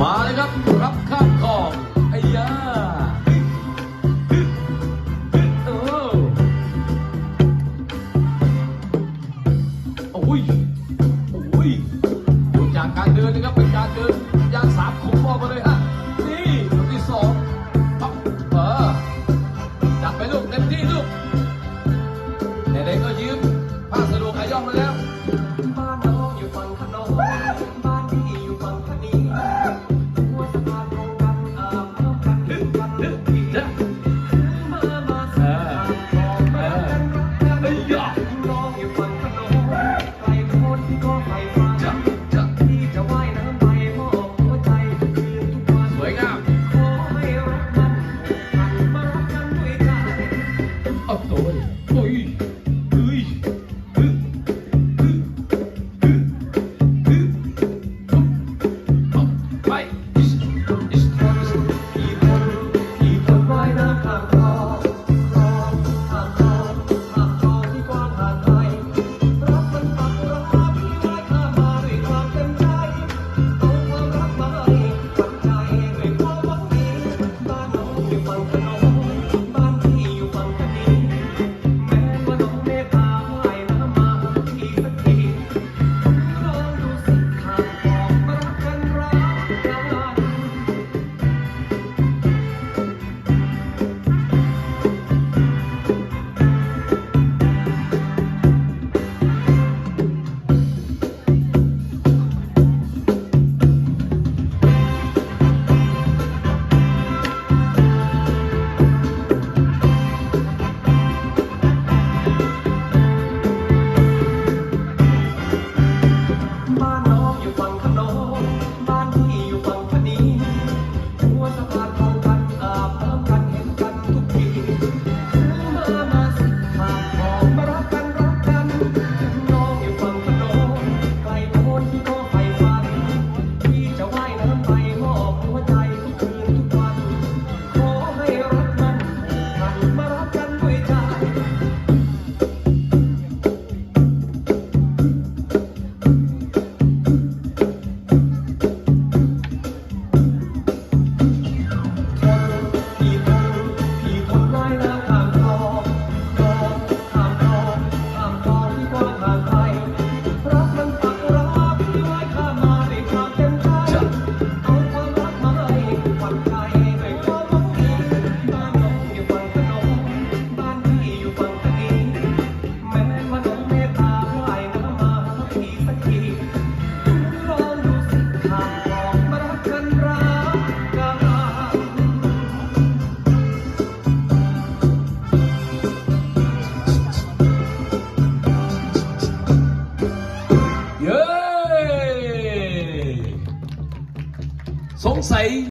มาเลยครับ รับข้ามของไอ้ยาโอ้ยโอ้ยดูจากการเดินนะครับ เป็นการเดินยางสามขุมบอกมาเลยฮะนี่คนที่สองเออจับไปลูกเต็มที่ลูกไหนๆก็ยืมผ้าสะดวกอาย่องมาแล้ว 西